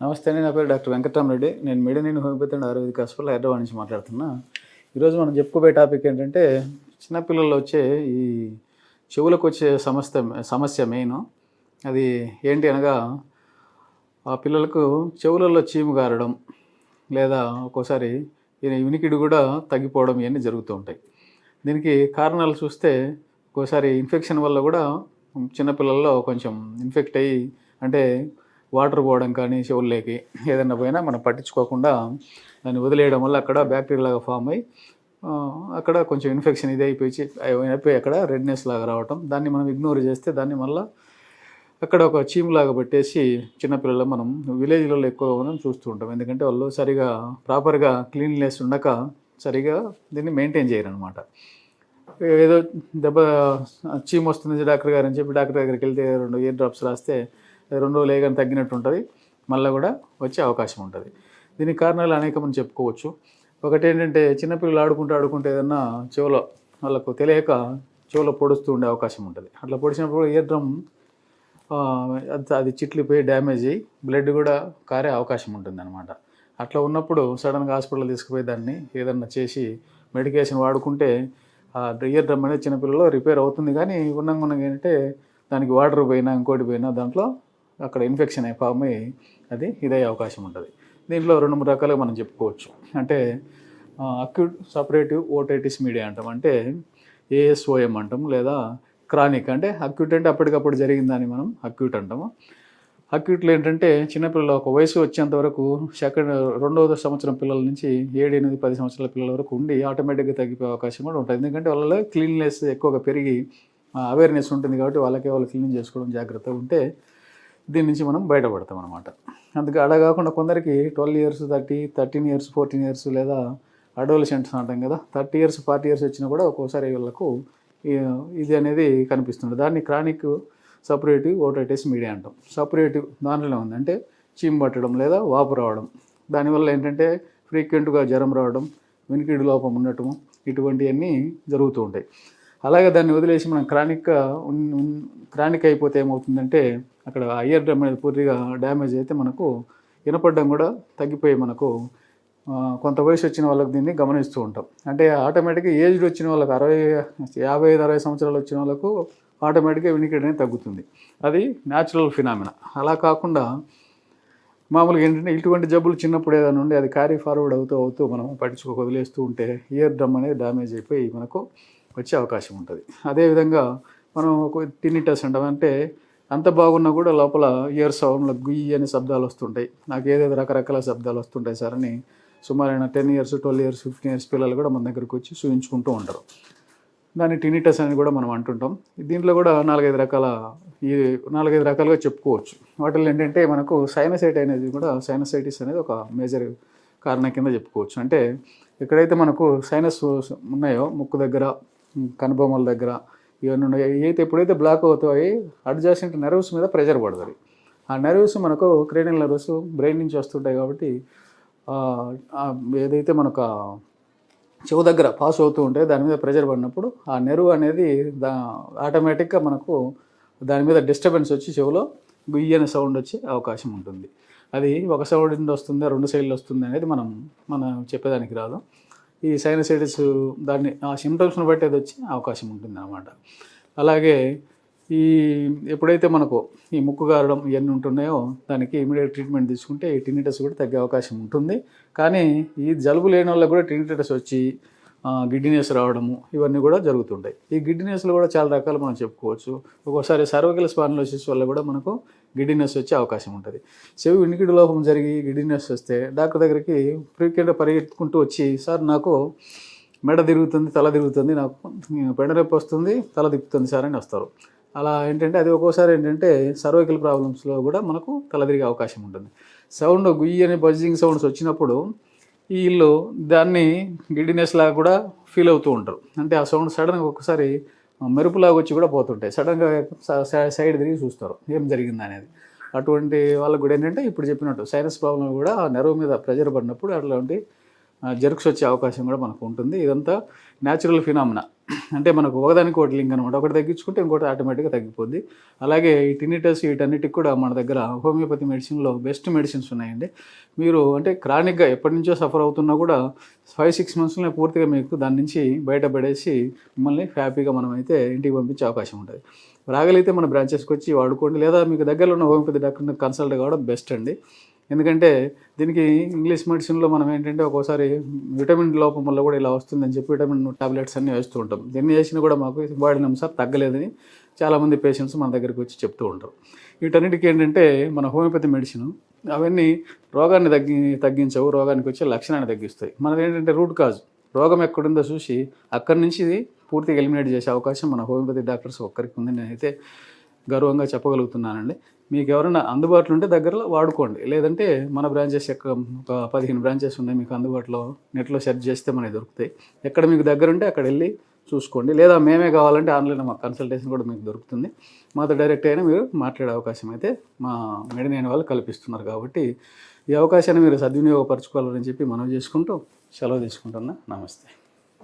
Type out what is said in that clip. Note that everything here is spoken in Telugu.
నమస్తే నేను నా పేరు డాక్టర్ వెంకటరామరెడ్డి నేను మెడినిన్ homeopathy and ayurvedic hospital Hyderabad నుంచి మాట్లాడుతున్నా. ఈరోజు మనం చెప్పుకోబోయే టాపిక్ ఏంటంటే చిన్నపిల్లల్లో వచ్చే ఈ చెవులకు వచ్చే సమస్య సమస్య మెయిన్. అది ఏంటి అనగా ఆ పిల్లలకు చెవులలో చీము గారడం లేదా ఒక్కోసారి ఈ వినికిడి కూడా తగ్గిపోవడం ఇవన్నీ జరుగుతూ ఉంటాయి. దీనికి కారణాలు చూస్తే ఒక్కోసారి ఇన్ఫెక్షన్ వల్ల కూడా చిన్నపిల్లల్లో కొంచెం ఇన్ఫెక్ట్ అయ్యి అంటే వాటర్ పోవడం కానీ చెవుల్లోకి ఏదైనా పోయినా మనం పట్టించుకోకుండా దాన్ని వదిలేయడం వల్ల అక్కడ బ్యాక్టీరియా లాగా ఫామ్ అయ్యి అక్కడ కొంచెం ఇన్ఫెక్షన్ ఇది అయిపోయి అయిపోయి అక్కడ రెడ్నెస్ లాగా రావటం. దాన్ని మనం ఇగ్నోర్ చేస్తే దాన్ని మళ్ళీ అక్కడ ఒక చీమ్ లాగా పెట్టేసి చిన్నపిల్లలు మనం విలేజ్లలో ఎక్కువ మనం చూస్తూ ఉంటాం. ఎందుకంటే వాళ్ళు సరిగా ప్రాపర్గా క్లీన్లెస్ ఉండక సరిగా దీన్ని మెయింటైన్ చేయరు అనమాట ఏదో దెబ్బ చీమ్ వస్తుంది డాక్టర్ గారు అని చెప్పి డాక్టర్ దగ్గరికి వెళ్తే రెండు ఇయర్ డ్రాప్స్ రాస్తే రెండు రోజులు ఏగానే తగ్గినట్టు ఉంటుంది మళ్ళీ కూడా వచ్చే అవకాశం ఉంటుంది. దీనికి కారణాలు అనేక మనం చెప్పుకోవచ్చు. ఒకటి ఏంటంటే చిన్నపిల్లలు ఆడుకుంటూ ఆడుకుంటే ఏదన్నా చెవులో వాళ్ళకు తెలియక చెవులో పొడుస్తూ ఉండే అవకాశం ఉంటుంది. అట్లా పొడిచినప్పుడు ఇయర్ డ్రమ్ అది చిట్లిపోయి డ్యామేజ్ అయ్యి బ్లడ్ కూడా కారే అవకాశం ఉంటుంది అనమాట అట్లా ఉన్నప్పుడు సడన్గా హాస్పిటల్ తీసుకుపోయి దాన్ని ఏదన్నా చేసి మెడికేషన్ వాడుకుంటే ఆ ఇయర్ డ్రమ్ అనేది చిన్నపిల్లలో రిపేర్ అవుతుంది. కానీ ఉన్నంగా ఉన్నగా ఏంటంటే దానికి వాటర్ పోయినా ఇంకోటి పోయినా దాంట్లో అక్కడ ఇన్ఫెక్షన్ అయి ఫామ్ అయ్యి అది ఇదయ్యే అవకాశం ఉంటుంది. దీంట్లో రెండు మూడు రకాలుగా మనం చెప్పుకోవచ్చు. అంటే అక్యూట్ సపరేటివ్ ఓటైటిస్ మీడియా అంటాం. అంటే ఏఎస్ఓఎం అంటాం లేదా క్రానిక్ అంటే అక్యూట్ అంటే అప్పటికప్పుడు జరిగిందని మనం అక్యూట్ అంటాము. అక్యూట్లో ఏంటంటే చిన్నపిల్లలు ఒక వయసు వచ్చేంత వరకు సెకండ్ రెండవ సంవత్సరం పిల్లల నుంచి ఏడు ఎనిమిది పది సంవత్సరాల పిల్లల వరకు ఉండి ఆటోమేటిక్గా తగ్గిపోయే అవకాశం కూడా ఉంటుంది. ఎందుకంటే వాళ్ళలో క్లీన్లెస్ ఎక్కువగా పెరిగి అవేర్నెస్ ఉంటుంది కాబట్టి వాళ్ళకే వాళ్ళు క్లీన్ చేసుకోవడం జాగ్రత్తగా ఉంటే దీని నుంచి మనం బయటపడతాం అనమాట అందుకే అలా కాకుండా కొందరికి twelve years thirty thirteen years fourteen years లేదా అడోలసెంట్స్ అంటాం కదా థర్టీ ఇయర్స్ ఫార్టీ ఇయర్స్ వచ్చినా కూడా ఒక్కోసారి వీళ్ళకు ఇది అనేది కనిపిస్తుంది దాన్ని క్రానిక్ సపరేటివ్ ఓటైటిస్ మీడియా అంటాం. సపరేటివ్ దాంట్లోనే ఉంది. అంటే చీమ్ పట్టడం లేదా వాపు రావడం. దానివల్ల ఏంటంటే ఫ్రీక్వెంట్గా జ్వరం రావడం వెనుకిడి లోపం ఉండటం ఇటువంటివన్నీ జరుగుతూ ఉంటాయి. అలాగే దాన్ని వదిలేసి మనం క్రానిక్ క్రానిక్ అయిపోతే ఏమవుతుందంటే అక్కడ అయ్యర్ డ్రమ్ అనేది పూర్తిగా డ్యామేజ్ అయితే మనకు వినపడడం కూడా తగ్గిపోయి మనకు కొంత వయసు వచ్చిన వాళ్ళకి దీన్ని గమనిస్తూ ఉంటాం. అంటే ఆటోమేటిక్గా ఏజ్డ్ వచ్చిన వాళ్ళకి అరవై యాభై ఐదు అరవై సంవత్సరాలు వచ్చిన వాళ్ళకు ఆటోమేటిక్గా వినికిడి తగ్గుతుంది. అది న్యాచురల్ ఫినామినా అలా కాకుండా మామూలుగా ఏంటంటే ఇటువంటి జబ్బులు చిన్నప్పుడు ఏదైనా ఉండి అది క్యారీ ఫార్వర్డ్ అవుతూ అవుతూ మనం పట్టించుకోక వదిలేస్తూ ఉంటే ఇయర్ డ్రమ్ అనేది డ్యామేజ్ అయిపోయి మనకు వచ్చే అవకాశం ఉంటుంది. అదేవిధంగా మనం ఒక టినిటస్ అంటాం. అంటే అంత బాగున్నా కూడా లోపల ఇయర్ సౌండ్లో గుయ్యి అనే శబ్దాలు వస్తుంటాయి. నాకు ఏదేదో రకరకాల శబ్దాలు వస్తుంటాయి సార్ అని సుమారైన ten years twelve years fifteen years పిల్లలు కూడా మన దగ్గరకు వచ్చి చూపించుకుంటూ ఉంటారు. దాన్ని టినిటస్ అని కూడా మనం అంటుంటాం. దీంట్లో కూడా నాలుగైదు రకాల ఈ నాలుగైదు రకాలుగా చెప్పుకోవచ్చు. వాటిలో ఏంటంటే మనకు సైనసైట్ అనేది కూడా సైనసైటిస్ అనేది ఒక మేజర్ కారణం కింద చెప్పుకోవచ్చు. అంటే ఎక్కడైతే మనకు సైనస్ ఉన్నాయో ముక్కు దగ్గర కనుబొమ్మల దగ్గర ఇవన్నీ ఉన్నాయి. అయితే ఎప్పుడైతే బ్లాక్ అవుతాయి అడ్జాసెంట్ నెర్వ్స్ మీద ప్రెషర్ పడుతుంది. ఆ నెర్వ్స్ మనకు క్రేనియల్ నెర్వ్స్ బ్రెయిన్ నుంచి వస్తుంటాయి కాబట్టి ఏదైతే మనకు చెవు దగ్గర పాస్ అవుతూ ఉంటే దాని మీద ప్రెషర్ పడినప్పుడు ఆ నెరువు అనేది దా ఆటోమేటిక్గా మనకు దాని మీద డిస్టర్బెన్స్ వచ్చి చెవులో గుయ్యి సౌండ్ వచ్చే అవకాశం ఉంటుంది. అది ఒక సైడ్ నుండి వస్తుందా రెండు సైడ్లు వస్తుంది అనేది మనం మనం చెప్పేదానికి రాదు. ఈ సైనసైటిస్ దాన్ని ఆ సిమ్టమ్స్ని బట్టి అది వచ్చే అవకాశం ఉంటుంది అన్నమాట అలాగే ఈ ఎప్పుడైతే మనకు ఈ ముక్కు గారడం ఇవన్నీ ఉంటున్నాయో దానికి ఇమీడియట్ ట్రీట్మెంట్ తీసుకుంటే ఈ టినిటస్ కూడా తగ్గే అవకాశం ఉంటుంది. కానీ ఈ జలుబు లేని వాళ్ళకి కూడా టినిటస్ వచ్చి గిడ్డినెస్ రావడము ఇవన్నీ కూడా జరుగుతుంటాయి. ఈ గిడ్డినెస్లో కూడా చాలా రకాలు మనం చెప్పుకోవచ్చు. ఒక్కోసారి సర్వకల స్పాన్లోసిస్ వల్ల కూడా మనకు గిడ్డినెస్ వచ్చే అవకాశం ఉంటుంది. చెవి వినికిడి లోపం జరిగి గిడ్డినెస్ వస్తే డాక్టర్ దగ్గరికి ఫ్రీక్వెంట్గా పరిగెత్తుకుంటూ వచ్చి సార్ నాకు మెడ తిరుగుతుంది తల తిరుగుతుంది నాకు పెండరేపు వస్తుంది తల తిప్పుతుంది సార్ అని వస్తారు. అలా ఏంటంటే అది ఒక్కోసారి ఏంటంటే సర్వైకల్ ప్రాబ్లమ్స్లో కూడా మనకు తల తిరిగే అవకాశం ఉంటుంది. సౌండ్ గుయ్యి అనే బజ్జింగ్ సౌండ్స్ వచ్చినప్పుడు వీళ్ళు దాన్ని గిడ్డినెస్ లాగా కూడా ఫీల్ అవుతూ ఉంటారు. అంటే ఆ సౌండ్ సడన్గా ఒక్కసారి మెరుపులాగా వచ్చి కూడా పోతుంటాయి. సడన్గా సైడ్ తిరిగి చూస్తారు. ఏం జరిగింది అనేది అటువంటి వాళ్ళకు కూడా ఏంటంటే ఇప్పుడు చెప్పినట్టు సైనస్ ప్రాబ్లం కూడా ఆ నెరవు మీద ప్రెజర్ పడినప్పుడు అట్లాంటి జెర్క్స్ వచ్చే అవకాశం కూడా మనకు ఉంటుంది. ఇదంతా న్యాచురల్ ఫినామినా అంటే మనకు ఒకదానికి ఒకటి లింక్ అనమాట ఒకటి తగ్గించుకుంటే ఇంకోటి ఆటోమేటిక్గా తగ్గిపోద్ది. అలాగే ఈ టినిటస్ వీటన్నిటికి కూడా మన దగ్గర హోమియోపతి మెడిసిన్లో బెస్ట్ మెడిసిన్స్ ఉన్నాయండి. మీరు అంటే క్రానిక్గా ఎప్పటి నుంచో సఫర్ అవుతున్నా కూడా ఫైవ్ సిక్స్ మంత్స్లోనే పూర్తిగా మీకు దాని నుంచి బయటపడేసి మిమ్మల్ని హ్యాపీగా మనమైతే ఇంటికి పంపించే అవకాశం ఉంటుంది. రాగలిగితే మన బ్రాంచెస్కి వచ్చి వాడుకోండి. లేదా మీకు దగ్గరలో ఉన్న హోమియోపతి డాక్టర్ని కన్సల్ట్ కావడం బెస్ట్ అండి. ఎందుకంటే దీనికి ఇంగ్లీష్ మెడిసిన్లో మనం ఏంటంటే ఒక్కోసారి విటమిన్ లోపం వల్ల కూడా ఇలా వస్తుందని చెప్పి విటమిన్ టాబ్లెట్స్ అన్నీ వేస్తూ ఉంటాం. దీన్ని చేసినా కూడా మాకు వాడినాం సార్ తగ్గలేదని చాలామంది పేషెంట్స్ మన దగ్గరికి వచ్చి చెప్తూ ఉంటారు. వీటన్నిటికీ ఏంటంటే మన హోమియోపతి మెడిసిన్ అవన్నీ రోగాన్ని తగ్గి తగ్గించవు రోగానికి వచ్చే లక్షణాన్ని తగ్గిస్తాయి. మనది ఏంటంటే రూట్ కాజ్. రోగం ఎక్కడుందో చూసి అక్కడి నుంచి ఇది పూర్తిగా ఎలిమినేట్ చేసే అవకాశం మన హోమియోపతి డాక్టర్స్ ఒక్కరికి ఉందని నేనైతే గర్వంగా చెప్పగలుగుతున్నానండి. మీకు ఎవరైనా అందుబాటులో ఉంటే దగ్గరలో వాడుకోండి. లేదంటే మన బ్రాంచెస్ యొక్క ఒక పదిహేను బ్రాంచెస్ ఉన్నాయి మీకు అందుబాటులో నెట్లో సెర్చ్ చేస్తే మనకి దొరుకుతాయి. ఎక్కడ మీకు దగ్గర ఉంటే అక్కడ వెళ్ళి చూసుకోండి. లేదా మేమే కావాలంటే ఆన్లైన్లో మా కన్సల్టేషన్ కూడా మీకు దొరుకుతుంది. మాతో డైరెక్ట్ అయినా మీరు మాట్లాడే అవకాశం అయితే మా మెడినైన్ వాళ్ళు కల్పిస్తున్నారు కాబట్టి ఈ అవకాశాన్ని మీరు సద్వినియోగపరచుకోవాలని చెప్పి మనం చేసుకుంటూ సెలవు తీసుకుంటున్నా. నమస్తే.